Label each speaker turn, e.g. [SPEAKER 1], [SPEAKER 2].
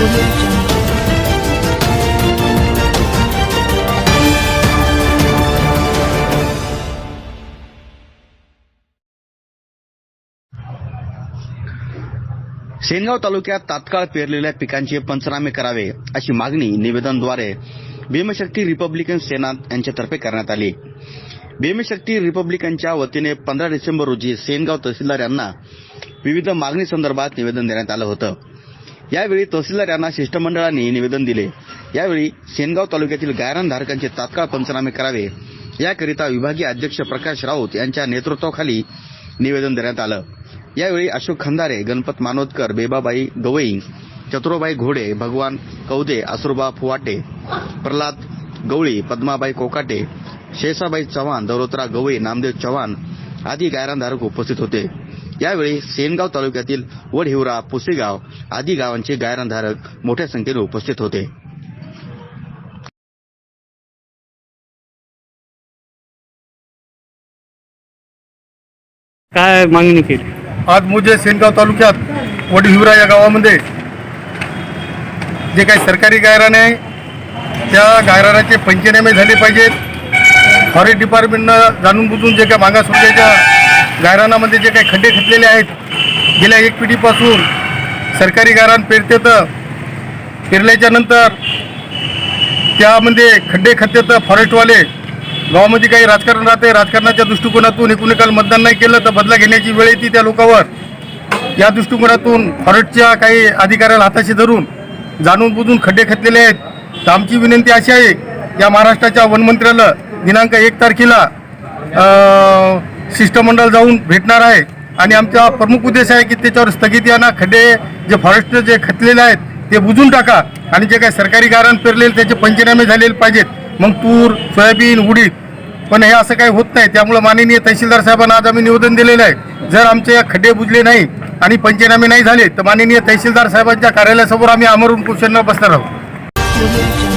[SPEAKER 1] सेनगाव तालुक्यात तात्काळ पेरलेल्या पिकांचे पंचनामे करावे अशी मागणी निवेदनद्वारे भीमशक्ती रिपब्लिकन सेना यांच्यातर्फे करण्यात आली. भीमशक्ती रिपब्लिकनच्या वतीने पंधरा डिसेंबर रोजी सेनगाव तहसीलदार यांना विविध मागणी संदर्भात निवेदन देण्यात आलं होतं. यावेळी तहसीलदार यांना शिष्टमंडळांनी निवेदन दिले. यावेळी सेनगाव तालुक्यातील गायरानधारकांचे तात्काळ पंचनामे करावे. याकरिता विभागीय अध्यक्ष प्रकाश राऊत यांच्या नेतृत्वाखाली निवेदन देण्यात आलं. यावेळी अशोक खंदारे गणपत मानोदकर बेबाबाई गवई चतुरोबाई घोडे भगवान कौदे आसुरबा फुवाटे प्रल्हाद गवळी पद्माबाई कोकाटे शेषाबाई चव्हाण दौलतराव गवई नामदेव चव्हाण आदी गायरानधारक उपस्थित होते. यावेळी सेनगाव तालुक्यातील वडहिवरा पुसेगाव आदी गावांचे गायरानधारक मोठ्या संख्येने उपस्थित होते.
[SPEAKER 2] काय मागणी केली?
[SPEAKER 3] आज मुझे सेनगाव तालुक्यात वडहिवरा या गावामध्ये जे काही सरकारी गायराने आहे त्या गायरानाचे पंचनामे झाले पाहिजेत. फॉरेस्ट डिपार्टमेंटनं जाणून बुजून जे काही मागासवर्गाच्या गायरानामध्ये जे काही खड्डे खचलेले आहेत गेल्या एक पिढीपासून सरकारी गायरान पेरते तर पेरल्याच्या नंतर त्यामध्ये खड्डे खचते तर फॉरेस्टवाले गावामध्ये काही राजकारण राहते राजकारणाच्या दृष्टिकोनातून एकूण एकाला मतदान नाही केलं तर बदला घेण्याची वेळ येते त्या लोकांवर. या दृष्टिकोनातून फॉरेस्टच्या काही अधिकाऱ्याला हाताशी धरून जाणून बुजून खड्डे खचलेले आहेत. तर आमची विनंती अशी आहे या महाराष्ट्राच्या वनमंत्र्याला दिनांक एक तारखेला शिष्टमंडळ जाऊन भेटणार आहे. आणि आमचा प्रमुख उद्देश आहे की त्याच्यावर स्थगिती आणा खड्डे जे फॉरेस्ट जे खतलेले आहेत ते बुजून टाका. आणि जे काही सरकारी गारण पेरलेले त्याचे पंचनामे झालेले पाहिजेत. मग तूर सोयाबीन उडीद पण हे असं काही होत नाही. त्यामुळे माननीय तहसीलदार साहेबांना आज आम्ही निवेदन दिलेलं आहे. जर आमचे या खड्डे बुजले नाही आणि पंचनामे नाही झाले तर माननीय तहसीलदार साहेबांच्या कार्यालयासमोर आम्ही अमरून कुशलनं बसणार आहोत.